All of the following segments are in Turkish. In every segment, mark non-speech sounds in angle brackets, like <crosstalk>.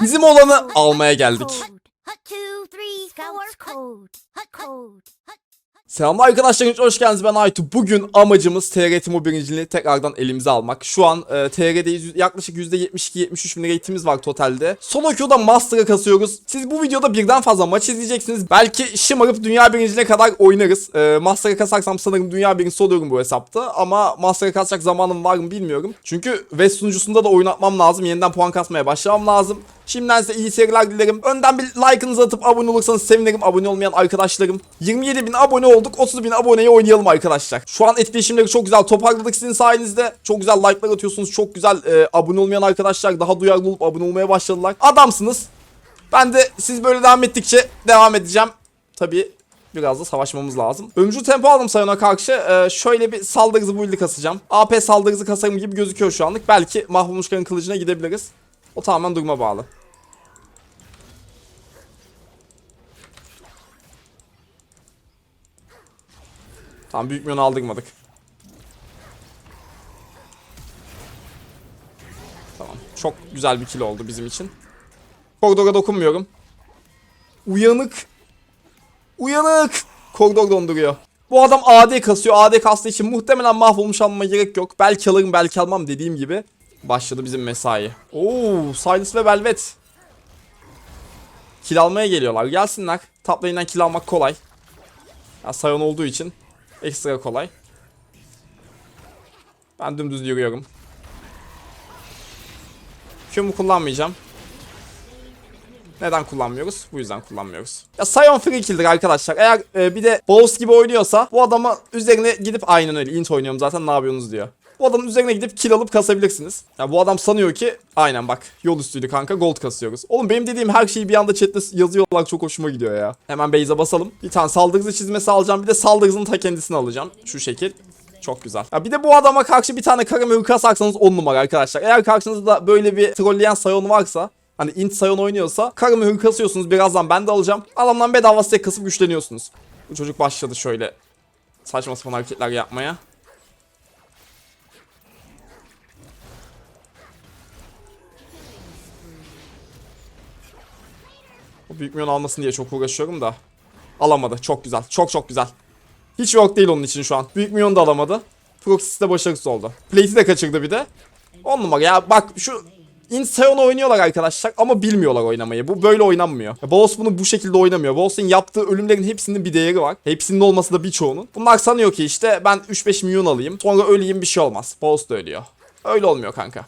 Bizim olanı almaya geldik. Selamlar arkadaşlar, hoş geldiniz. Ben Aytu. Bugün amacımız TR Timo birinciliğini tekrardan elimize almak. Şu an e, TR'deyiz. Yaklaşık %72-73 bin rate'imiz var totalde. Solo queue'da Master'a kasıyoruz. Siz bu videoda birden fazla maç izleyeceksiniz. Belki şımarıp dünya birinciliğine kadar oynarız. E, Master'a kasarsam sanırım dünya birincisi oluyorum bu hesapta. Ama Master'a kasacak zamanım var mı bilmiyorum. Çünkü West sunucusunda da oynatmam lazım. Yeniden puan kasmaya başlamam lazım. Şimdiden size iyi seyirler dilerim. Önden bir like'ınızı atıp abone olursanız sevinirim. Abone olmayan arkadaşlarım. 27 bin abone olduk. 30 bin aboneye oynayalım arkadaşlar. Şu an etkileşimleri çok güzel toparladık sizin sayenizde. Çok güzel like'lar atıyorsunuz. Çok güzel e, abone olmayan arkadaşlar daha duyarlı olup abone olmaya başladılar. Adamsınız. Ben de siz böyle devam ettikçe devam edeceğim. Tabii biraz da savaşmamız lazım. Ömcü tempo aldım Sayon'a karşı. Ee, şöyle bir saldırı hızı build'i kasacağım. AP saldırı hızı kasarım gibi gözüküyor şu anlık. Belki mahvolmuş karın kılıcına gidebiliriz. O tamamen duruma bağlı. Tamam büyük milyonu aldırmadık. Tamam. Çok güzel bir kill oldu bizim için. Koridora dokunmuyorum. Uyanık. Uyanık. Koridor donduruyor. Bu adam AD kasıyor. AD kastığı için muhtemelen mahvolmuş almama gerek yok. Belki alırım belki almam dediğim gibi. Başladı bizim mesai. Oo, Silas ve Velvet. Kill almaya geliyorlar. Gelsinler. Top lane'den kill almak kolay. Ya Sion olduğu için ekstra kolay. Ben dümdüz yürüyorum. Q'mu kullanmayacağım. Neden kullanmıyoruz? Bu yüzden kullanmıyoruz. Ya Sion free kill'dir arkadaşlar. Eğer e, bir de boss gibi oynuyorsa bu adama üzerine gidip aynen öyle int oynuyorum zaten ne yapıyorsunuz diyor. Bu adamın üzerine gidip kill alıp kasabilirsiniz. Ya bu adam sanıyor ki aynen bak yol üstüydü kanka gold kasıyoruz. Oğlum benim dediğim her şeyi bir anda chatte yazıyorlar çok hoşuma gidiyor ya. Hemen base'e basalım. Bir tane saldırı hızı çizmesi alacağım. Bir de saldırı hızının ta kendisini alacağım. Şu şekil. Çok güzel. Ya bir de bu adama karşı bir tane kara mühür kasarsanız 10 numara arkadaşlar. Eğer karşınızda böyle bir trolleyen sayon varsa Hani int sayon oynuyorsa kara mühür kasıyorsunuz birazdan ben de alacağım. Adamdan bedava stack kasıp güçleniyorsunuz. Bu çocuk başladı şöyle saçma sapan hareketler yapmaya. Büyük milyon almasın diye çok uğraşıyorum da. Alamadı. Çok güzel. Çok çok güzel. Hiç yok değil onun için şu an. Büyük milyon da alamadı. Proxys de başarısız oldu. Plate'i de kaçırdı bir de. 10 numara ya bak şu Insayon oynuyorlar arkadaşlar ama bilmiyorlar oynamayı. Bu böyle oynanmıyor. Boss bunu bu şekilde oynamıyor. Boss'un yaptığı ölümlerin hepsinin bir değeri var. Hepsinin olması da birçoğunun. Bunlar sanıyor ki işte ben 3-5 milyon alayım. Sonra öleyim bir şey olmaz. Boss da ölüyor. Öyle olmuyor kanka.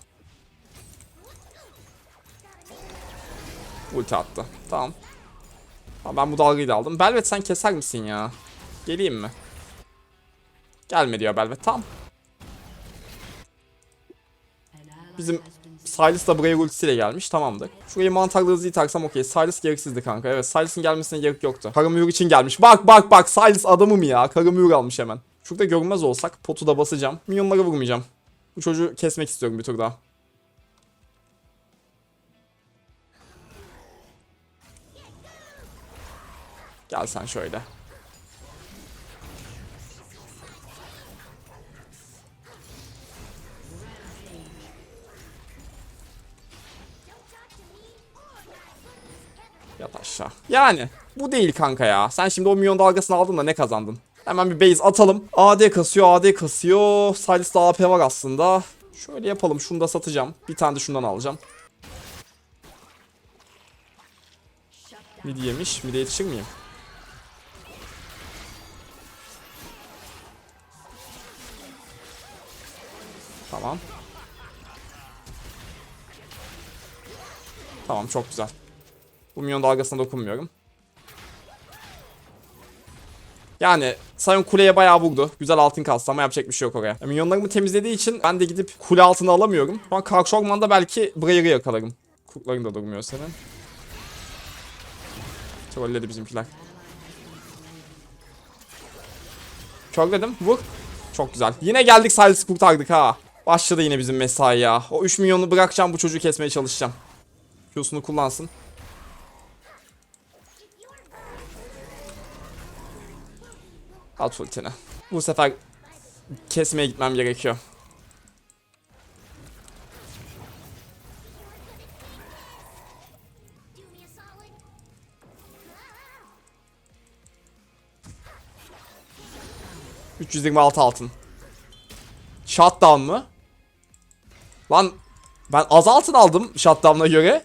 Ulti attı. Tamam. Tamam, ben bu dalgayı da aldım. Belvet sen keser misin ya? Geleyim mi? Gelme diyor Belvet. Tamam. Bizim Silas da buraya ultisiyle gelmiş. Tamamdır. Şurayı mantarlı hızlı taksam okey. Silas gereksizdi kanka. Evet Silas'ın gelmesine gerek yoktu. Karamür için gelmiş. Bak bak bak Silas adamım ya. Karamür almış hemen. Şurada görünmez olsak potu da basacağım. Minyonlara vurmayacağım. Bu çocuğu kesmek istiyorum bir tur daha. Gel sen şöyle. Yat aşağı. Yani bu değil kanka ya. Sen şimdi o milyon dalgasını aldın da ne kazandın? Hemen bir base atalım. AD kasıyor, AD kasıyor. Silas'ta AP var aslında. Şöyle yapalım. Şunu da satacağım. Bir tane de şundan alacağım. Mid yemiş. Mid'e yetişir miyim? Tamam. Tamam çok güzel. Bu milyon dalgasına dokunmuyorum. Yani Sion kuleye bayağı vurdu. Güzel altın kastı ama yapacak bir şey yok oraya. Ya, milyonlarımı temizlediği için ben de gidip kule altını alamıyorum. Şu an Karşorman'da belki Brayer'ı yakalarım. Kurtların da durmuyor senin. Trolledi bizimkiler. Körledim. Vur. Çok güzel. Yine geldik Silas'ı kurtardık ha. Başladı yine bizim mesai ya. O 3 milyonu bırakacağım bu çocuğu kesmeye çalışacağım. Q'sunu kullansın. At ultini. Bu sefer kesmeye gitmem gerekiyor. ...326 altın. Shutdown mı? Lan ben az altın aldım shutdown'a göre.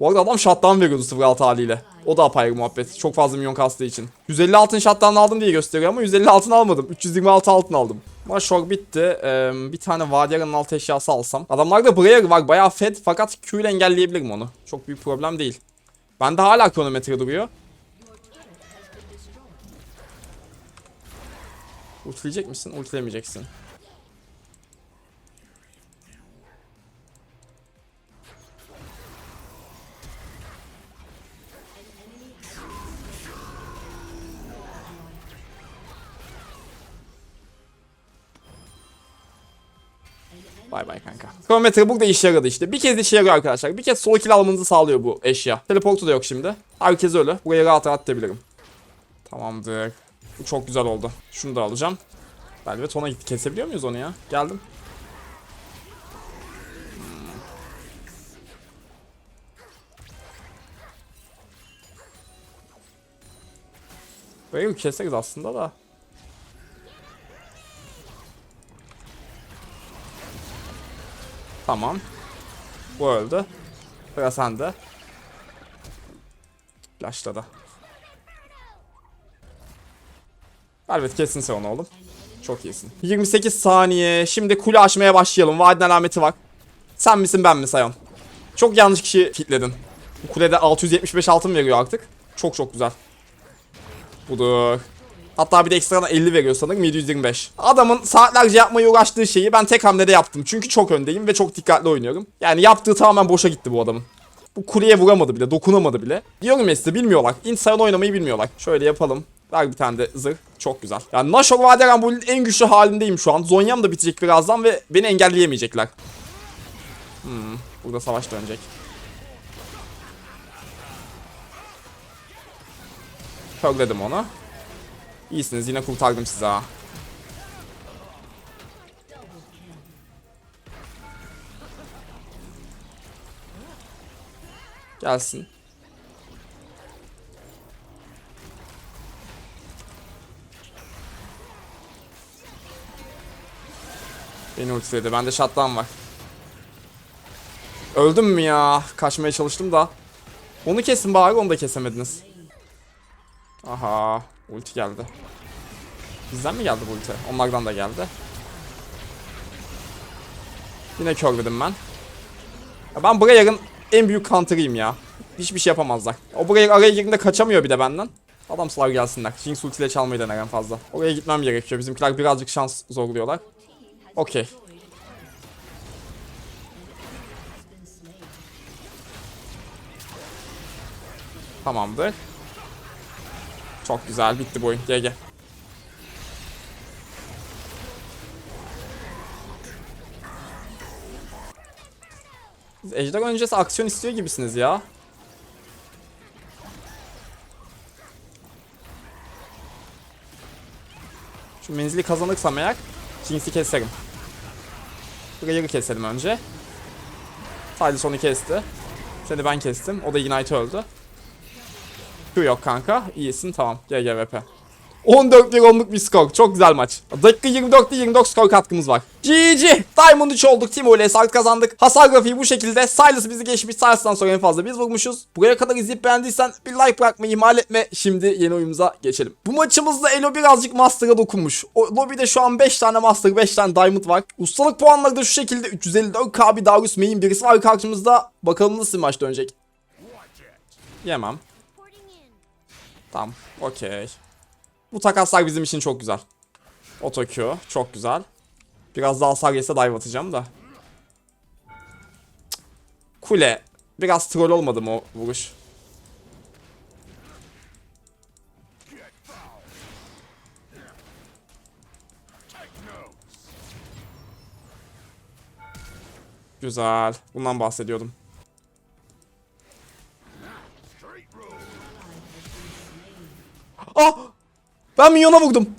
Bu arada adam shutdown veriyordu 06 haliyle. O da apayrı muhabbet. Çok fazla milyon kastığı için. 150 altın shutdown aldım diye gösteriyor ama 150 altın almadım. 326 altın aldım. Ama şok bitti. Ee, bir tane Vadiara'nın alt eşyası alsam. Adamlarda Brayer var. Bayağı fed fakat Q ile engelleyebilirim onu. Çok büyük problem değil. Bende hala kronometre duruyor. Ultileyecek misin? Ultilemeyeceksin. Bay bay kanka. Kronometre burada işe yaradı işte. Bir kez işe yarıyor arkadaşlar. Bir kez solo kill almanızı sağlıyor bu eşya. Teleportu da yok şimdi. Herkes öyle. Buraya rahat rahat gidebilirim. Tamamdır. Bu çok güzel oldu. Şunu da alacağım. Velvet ona gitti. Kesebiliyor muyuz onu ya? Geldim. Hmm. Böyle keseriz aslında da. Tamam. Bu öldü. Sıra sende. Flash'ta Elbet kesin sen onu oğlum. Çok iyisin. 28 saniye. Şimdi kule açmaya başlayalım. Vadin alameti var. Sen misin ben mi Sayon? Çok yanlış kişi kitledin. Bu kulede 675 altın veriyor artık. Çok çok güzel. Budur. Hatta bir de ekstradan 50 veriyor sanırım 725. Adamın saatlerce yapmaya uğraştığı şeyi ben tek hamlede yaptım. Çünkü çok öndeyim ve çok dikkatli oynuyorum. Yani yaptığı tamamen boşa gitti bu adamın. Bu kuleye vuramadı bile, dokunamadı bile. Diyorum ya size bilmiyorlar. Insider oynamayı bilmiyorlar. Şöyle yapalım. Ver bir tane de zırh. Çok güzel. Yani Nashor Vaderen bu en güçlü halindeyim şu an. Zonya'm da bitecek birazdan ve beni engelleyemeyecekler. Hmm, burada savaş dönecek. Körledim onu. İyisiniz yine kurtardım sizi ha. Gelsin. Beni ultiledi. Bende shutdown var. Öldüm mü ya? Kaçmaya çalıştım da. Onu kesin bari onu da kesemediniz. Aha. Ulti geldi. Bizden mi geldi bu ulti? Onlardan da geldi. Yine körledim ben. Ya ben Brayer'ın en büyük counter'ıyım ya. Hiçbir şey yapamazlar. O Brayer araya girdiğinde kaçamıyor bir de benden. Adamsılar gelsinler. Jinx ultiyle çalmayı dener en fazla. Oraya gitmem gerekiyor. Bizimkiler birazcık şans zorluyorlar. Okey. Tamamdır. Çok güzel bitti bu oyun. GG. Ejder öncesi aksiyon istiyor gibisiniz ya. Şu menzili kazanırsam eğer Jinx'i keserim. Rayer'ı keselim önce. Sadece onu kesti. Seni ben kestim. O da Ignite öldü. Yok kanka. İyisin tamam. GGVP. 14 bir onluk bir skor. Çok güzel maç. Dakika 24'te 24 skor katkımız var. GG. Diamond 3 olduk. Timo ile Sark kazandık. Hasar grafiği bu şekilde. Silas bizi geçmiş. Silas'tan sonra en fazla biz vurmuşuz. Buraya kadar izleyip beğendiysen bir like bırakmayı ihmal etme. Şimdi yeni oyunumuza geçelim. Bu maçımızda Elo birazcık Master'a dokunmuş. O lobide şu an 5 tane Master 5 tane Diamond var. Ustalık puanları da şu şekilde 354k bir Darius main birisi var karşımızda. Bakalım nasıl maç dönecek. Yemem. Tamam. Okey. Bu takaslar bizim için çok güzel. Auto. Çok güzel. Biraz daha hasar yese dive atacağım da. Kule. Biraz troll olmadı mı o vuruş? Güzel. Bundan bahsediyordum. Ah! Ben minyona vurdum.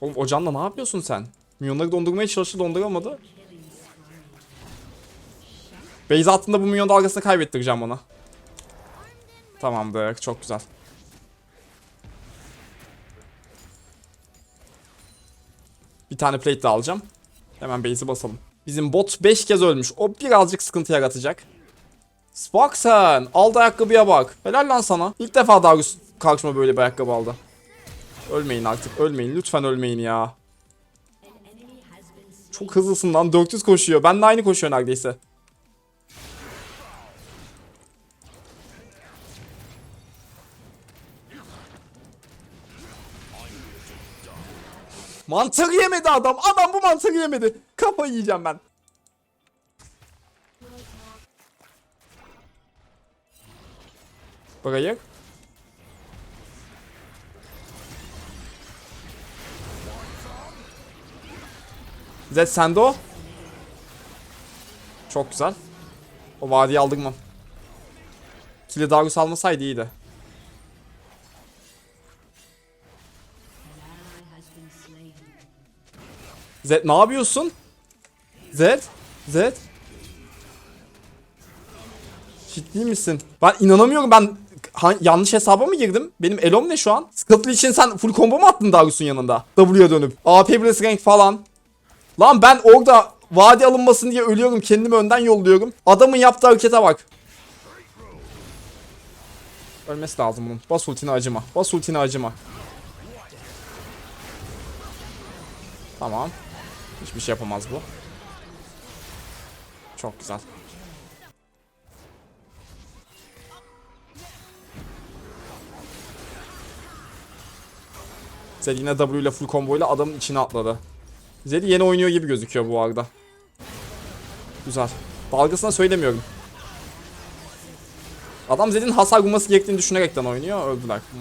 Oğlum o canla ne yapıyorsun sen? Minyonları dondurmaya çalıştı donduramadı. Beyza attığında bu minyon dalgasını kaybettireceğim ona. Tamamdır çok güzel. Bir tane plate de alacağım. Hemen base'i basalım. Bizim bot 5 kez ölmüş. O birazcık sıkıntı yaratacak. Bak sen. Aldı ayakkabıya bak. Helal lan sana. İlk defa Darius karşıma böyle bir ayakkabı aldı. Ölmeyin artık. Ölmeyin. Lütfen ölmeyin ya. Çok hızlısın lan. 400 koşuyor. Ben de aynı koşuyor neredeyse. Mantar yemedi adam. Adam bu mantarı yemedi. Kafayı yiyeceğim ben. Burayı. Zed sende o. Çok güzel. O vadiyi aldırmam. Kili Darius almasaydı iyiydi. Zed ne yapıyorsun? Zed? Zed? Ciddi misin? Ben inanamıyorum ben yanlış hesaba mı girdim? Benim elom ne şu an? Scuttle için sen full combo mu attın Darius'un yanında? W'ye dönüp. AP Blitzcrank falan. Lan ben orada vadi alınmasın diye ölüyorum. Kendimi önden yolluyorum. Adamın yaptığı harekete bak. Ölmesi lazım bunun. Bas ultini acıma. Bas ultini acıma. Tamam. Hiçbir şey yapamaz bu. Çok güzel. Yine W ile full combo ile adamın içine atladı. Zed yeni oynuyor gibi gözüküyor bu arada. Güzel. Dalgasına söylemiyorum. Adam Zed'in hasar vurması gerektiğini düşünerekten oynuyor. Öldüler. Hmm.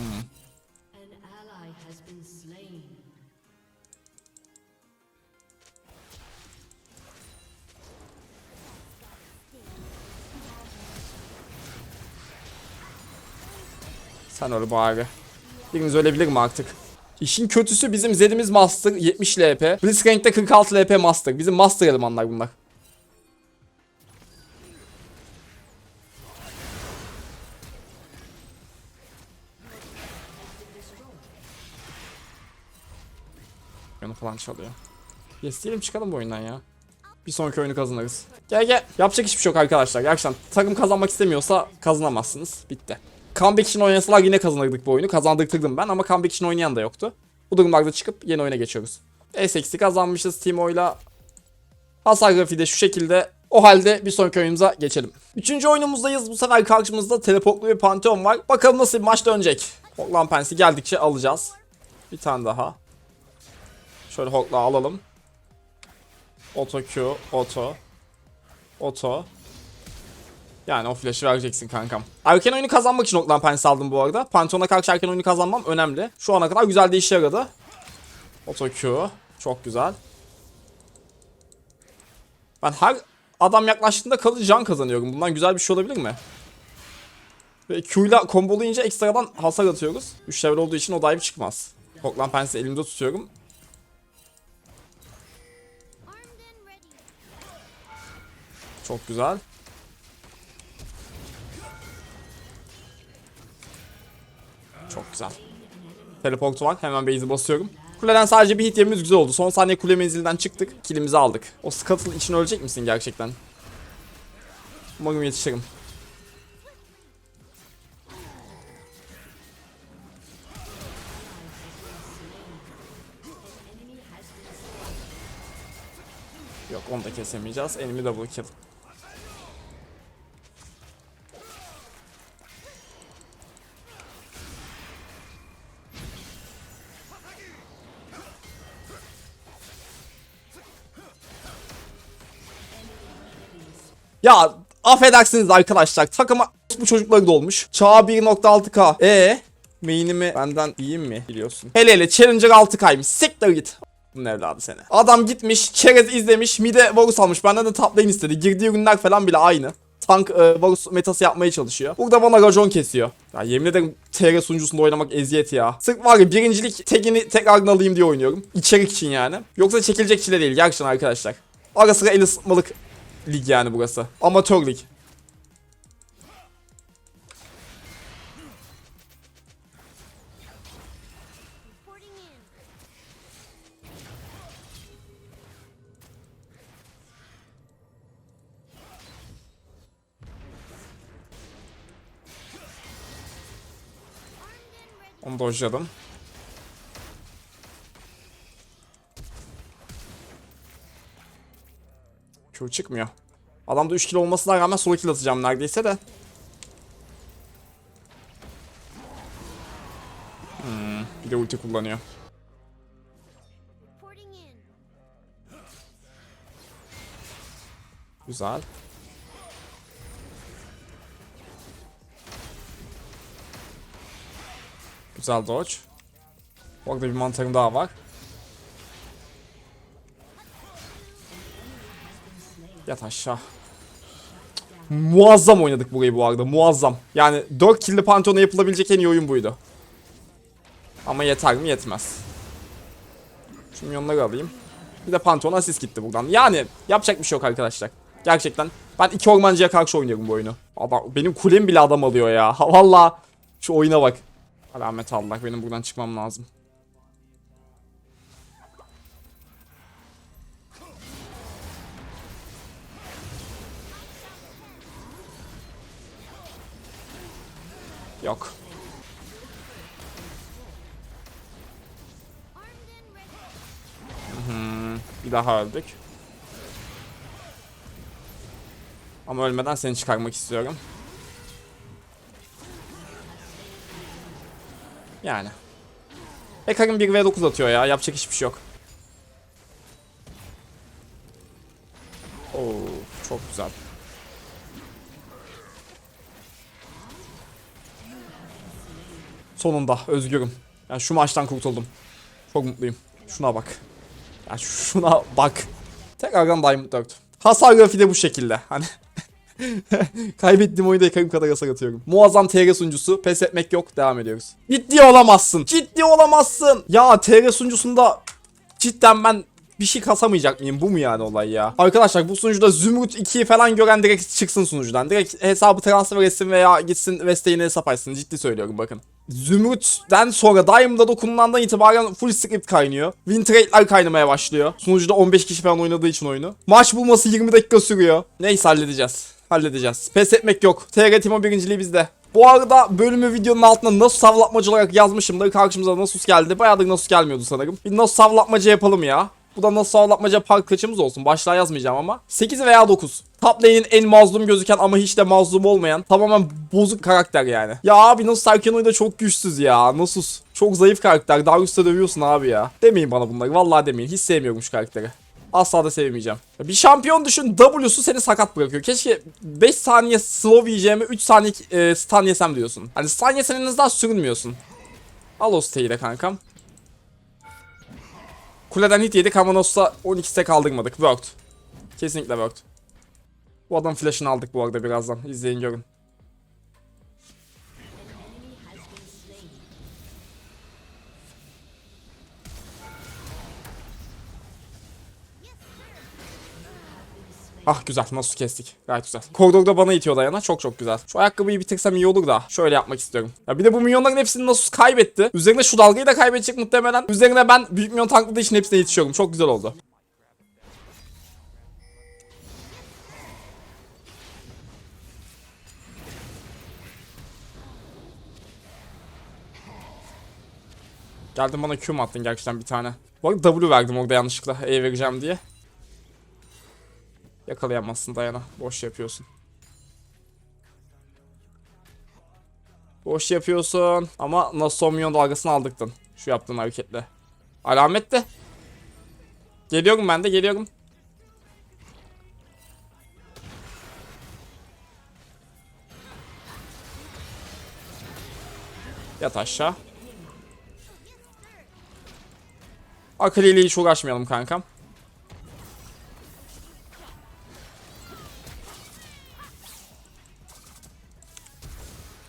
Sen öl bari. Biriniz ölebilir mi artık? İşin kötüsü bizim Zed'imiz Master 70 LP. Blitzcrank'te 46 LP Master. Bizim Master elemanlar bunlar. Yanı falan çalıyor. Yes diyelim çıkalım bu oyundan ya. Bir sonraki oyunu kazanırız. Gel gel. Yapacak hiçbir şey yok arkadaşlar. Gerçekten takım kazanmak istemiyorsa kazanamazsınız. Bitti. Comeback için oynasalar yine kazanırdık bu oyunu. Kazandırtırdım ben ama comeback için oynayan da yoktu. Bu durumlarda çıkıp yeni oyuna geçiyoruz. S6'i kazanmışız Teemo'yla. Hasar grafiği de şu şekilde. O halde bir sonraki oyunumuza geçelim. Üçüncü oyunumuzdayız. Bu sefer karşımızda teleportlu bir pantheon var. Bakalım nasıl bir maç dönecek. Hoglan Pens'i geldikçe alacağız. Bir tane daha. Şöyle Hogla alalım. Auto Q, auto. Auto. Yani o flash'ı vereceksin kankam. Erken oyunu kazanmak için Oklan Pens aldım bu arada. Pantheon'a karşı erken oyunu kazanmam önemli. Şu ana kadar güzel de işe yaradı. Auto Q. Çok güzel. Ben her adam yaklaştığında kalıcı can kazanıyorum. Bundan güzel bir şey olabilir mi? Ve Q ile kombolayınca ekstradan hasar atıyoruz. 3 level olduğu için o dive çıkmaz. Oklan Pens'i elimde tutuyorum. Çok güzel. Çok güzel. Teleportu var. Hemen base'i basıyorum. Kuleden sadece bir hit yememiz güzel oldu. Son saniye kule menzilinden çıktık. Kilimizi aldık. O Scuttle için ölecek misin gerçekten? Umarım yetişirim. Yok onu da kesemeyeceğiz. Enemy double kill. Ya affedersiniz arkadaşlar takıma bu çocukları dolmuş. Çağ 1.6k. E main'imi benden iyi mi biliyorsun? Hele hele Challenger 6k'ymış. Siktir git. Bunun evladı seni. Adam gitmiş, çerez izlemiş, mide Varus almış. Benden de top istedi. Girdiği ürünler falan bile aynı. Tank e, Varus metası yapmaya çalışıyor. Burada bana racon kesiyor. Ya yemin ederim TR sunucusunda oynamak eziyet ya. Sırf var ya birincilik tekini tekrardan alayım diye oynuyorum. İçerik için yani. Yoksa çekilecek çile değil gerçekten arkadaşlar. Ara sıra el ısıtmalık lig yani burası. Amatör lig. Onu dojladım. Q çıkmıyor. Adamda 3 kilo olmasına rağmen solo kill atacağım neredeyse de. Hmm, bir de ulti kullanıyor. Güzel. Güzel dodge. Orada bir mantarım daha var. Yat aşağı. Muazzam oynadık burayı bu arada. Muazzam. Yani 4 kill'li Pantheon'a yapılabilecek en iyi oyun buydu. Ama yeter mi? Yetmez. Şu milyonları alayım. Bir de Pantheon asist gitti buradan. Yani yapacak bir şey yok arkadaşlar. Gerçekten. Ben iki ormancıya karşı oynuyorum bu oyunu. Adam, benim kulem bile adam alıyor ya. Valla. Şu oyuna bak. Alamet Allah. Benim buradan çıkmam lazım. Yok. Ready. Bir daha öldük. Ama ölmeden seni çıkarmak istiyorum. Yani. Ekar'ın 1v9 atıyor ya. Yapacak hiçbir şey yok. Oo, çok güzel. Sonunda özgürüm. Yani şu maçtan kurtuldum. Çok mutluyum. Şuna bak. Ya şuna bak. Tekrardan Diamond 4. Hasar grafiği de bu şekilde. Hani <laughs> Kaybettiğim oyunda yakarım kadar hasar atıyorum. Muazzam TR sunucusu. Pes etmek yok. Devam ediyoruz. Ciddi olamazsın. Ciddi olamazsın. Ya TR sunucusunda cidden ben bir şey kasamayacak mıyım? Bu mu yani olay ya? Arkadaşlar bu sunucuda Zümrüt 2'yi falan gören direkt çıksın sunucudan. Direkt hesabı transfer etsin veya gitsin Vestey'ine hesap açsın. Ciddi söylüyorum bakın. Zümrüt'ten sonra Diamond'a dokunulduğundan itibaren full script kaynıyor. Win trade'ler kaynamaya başlıyor. Sunucuda 15 kişi falan oynadığı için oyunu. Maç bulması 20 dakika sürüyor. Neyse halledeceğiz. Halledeceğiz. Pes etmek yok. TR Timo birinciliği bizde. Bu arada bölümü videonun altına Nasus savlatmacı olarak yazmışımdır. Karşımıza Nasus geldi. Bayağıdır Nasus gelmiyordu sanırım. Bir Nasus savlatmaca yapalım ya. Bu da Nasus savlatmaca park kaçımız olsun. Başlığa yazmayacağım ama. 8 veya 9. Top lane'in en mazlum gözüken ama hiç de mazlum olmayan tamamen bozuk karakter yani. Ya abi Nasus Erkenoy da çok güçsüz ya. Nasus çok zayıf karakter. Darius'ta dövüyorsun abi ya. Demeyin bana bunları. Vallahi demeyin. Hiç sevmiyorum şu karakteri. Asla da sevmeyeceğim. Bir şampiyon düşün W'su seni sakat bırakıyor. Keşke 5 saniye slow yiyeceğime 3 saniye e, stun yesem diyorsun. Hani stun yesen en azından sürünmüyorsun. Al o kankam. Kuleden hit yedik ama Nos'ta 12 stack aldırmadık. Worked. Kesinlikle worked. Bu adam flash'ını aldık bu arada birazdan. İzleyin görün. Ah güzel nasıl kestik. Gayet güzel. Koridorda bana itiyor dayana. Çok çok güzel. Şu ayakkabıyı bitirsem iyi olur da. Şöyle yapmak istiyorum. Ya bir de bu milyonların hepsini Nasus kaybetti. Üzerine şu dalgayı da kaybedecek muhtemelen. Üzerine ben büyük milyon tankladığı için hepsine yetişiyorum. Çok güzel oldu. Geldin bana Q attın gerçekten bir tane. Bu arada W verdim orada yanlışlıkla E vereceğim diye. Yakalayamazsın Dayana. Boş yapıyorsun. Boş yapıyorsun. Ama milyon dalgasını aldıktın. Şu yaptığın hareketle. Alamet de. Geliyorum ben de geliyorum. Yat aşağı. Akali ile hiç uğraşmayalım kankam.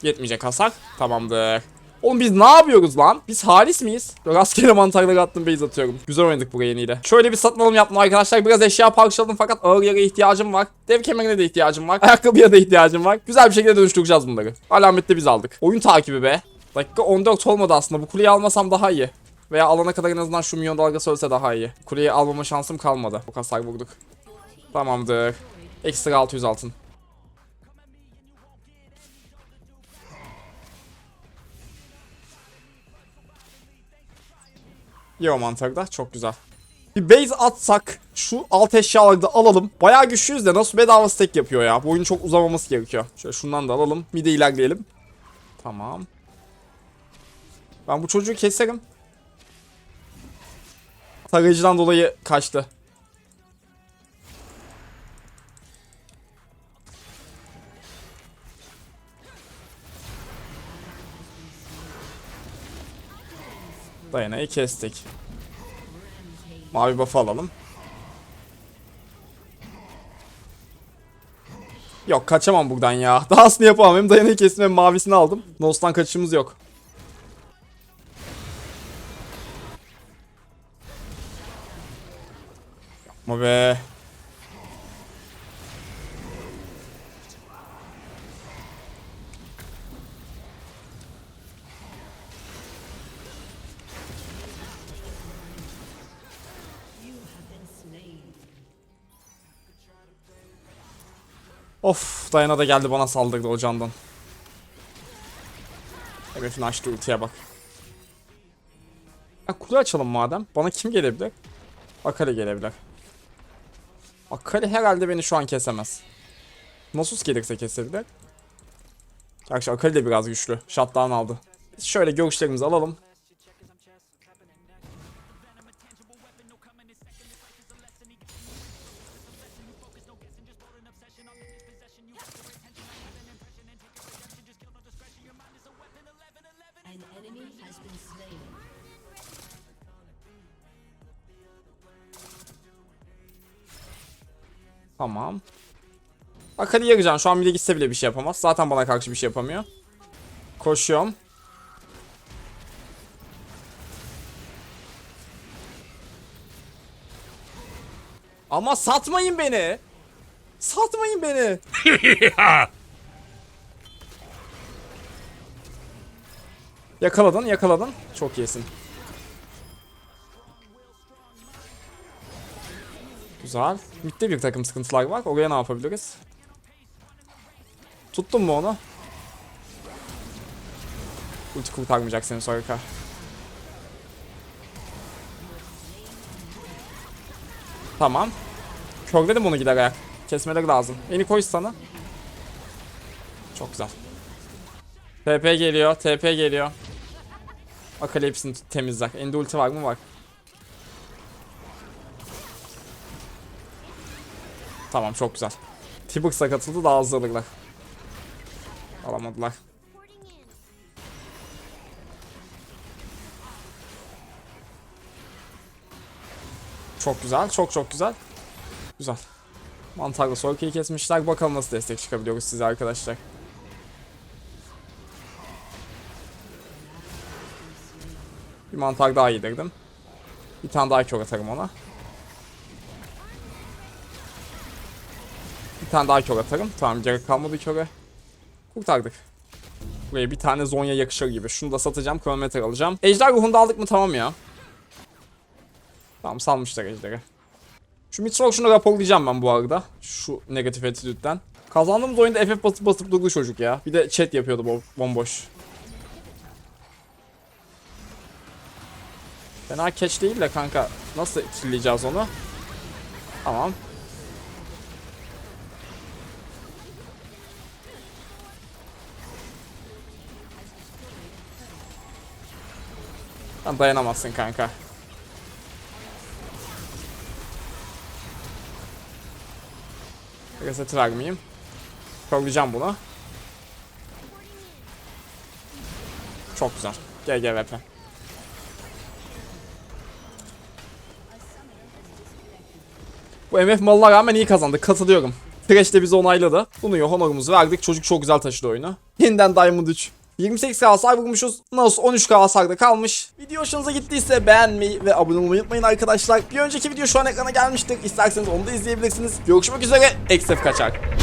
Yetmeyecek hasar. Tamamdır. Oğlum biz ne yapıyoruz lan? Biz halis miyiz? Rastgele mantarları attım base atıyorum. Güzel oynadık bu yeniyle. Şöyle bir satın alım yaptım arkadaşlar. Biraz eşya parçaladım fakat ağır yere ihtiyacım var. Dev kemerine de ihtiyacım var. <laughs> Ayakkabıya da ihtiyacım var. Güzel bir şekilde dönüştüreceğiz bunları. Alamette biz aldık. Oyun takibi be. Dakika 14 olmadı aslında. Bu kuleyi almasam daha iyi. Veya alana kadar en azından şu milyon dalgası ölse daha iyi. Kuleyi almama şansım kalmadı. Bu hasar vurduk. Tamamdır. Ekstra 600 altın. İyi o mantarda. Çok güzel. Bir base atsak şu alt eşyaları da alalım. Bayağı güçlüyüz de nasıl bedava stack yapıyor ya. Bu oyun çok uzamaması gerekiyor. Şöyle şundan da alalım. Bir de ilerleyelim. Tamam. Ben bu çocuğu keserim. Tarayıcıdan dolayı kaçtı. Dayanayı kestik. Mavi buff alalım. Yok kaçamam buradan ya. <laughs> Dahasını yapamam. Hem dayanayı kestim hem mavisini aldım. Nos'tan kaçışımız yok. Yapma be. Dayana da geldi bana saldırdı o candan. Herifin açtı ultiye bak. Ya kule açalım madem. Bana kim gelebilir? Akali gelebilir. Akali herhalde beni şu an kesemez. Nasus gelirse kesebilir. Gerçi Akali de biraz güçlü. Shutdown aldı. Şöyle görüşlerimizi alalım. Tamam. Akali yakacağım. Şu an bile gitse bile bir şey yapamaz. Zaten bana karşı bir şey yapamıyor. Koşuyorum. Ama satmayın beni. Satmayın beni. <laughs> yakaladın, yakaladın. Çok iyisin. Güzel. Mitte bir takım sıkıntılar var. Oraya ne yapabiliriz? Tuttun mu onu? Ulti kurtarmayacak seni Soraka. Tamam. Körledim onu gider ayak. Kesmeleri lazım. Eni koy sana. Çok güzel. TP geliyor. TP geliyor. Akali hepsini temizler. Ende ulti var mı? Var. Tamam çok güzel. Tibux'a katıldı daha hızlı. Alamadılar. Çok güzel, çok çok güzel. Güzel. Mantarla Sorka'yı kesmişler. Bakalım nasıl destek çıkabiliyoruz size arkadaşlar. Bir mantar daha yedirdim. Bir tane daha kör atarım ona. Bir tane daha kör atarım. Tamam gerek kalmadı köre. Kurtardık. Buraya bir tane Zonya yakışır gibi. Şunu da satacağım. Kronometre alacağım. Ejder ruhunu aldık mı tamam ya. Tamam salmışlar ejderi. Şu Mitsrock şunu raporlayacağım ben bu arada. Şu negatif attitude'den. Kazandığımız oyunda FF basıp basıp durdu çocuk ya. Bir de chat yapıyordu bo- bomboş. Fena catch değil de kanka. Nasıl killeyeceğiz onu? Tamam. Sen dayanamazsın kanka. Reseti vermeyeyim. Koruyacağım bunu. Çok güzel. GGVP. Bu MF malına rağmen iyi kazandık. Katılıyorum. Thresh de bizi onayladı. Bunu honorumuzu verdik. Çocuk çok güzel taşıdı oyunu. Yeniden Diamond 3. 28k hasar vurmuşuz. Nasus 13k hasarda kalmış. Video hoşunuza gittiyse beğenmeyi ve abone olmayı unutmayın arkadaşlar. Bir önceki video şu an ekrana gelmiştir. İsterseniz onu da izleyebilirsiniz. Görüşmek üzere. XF kaçar.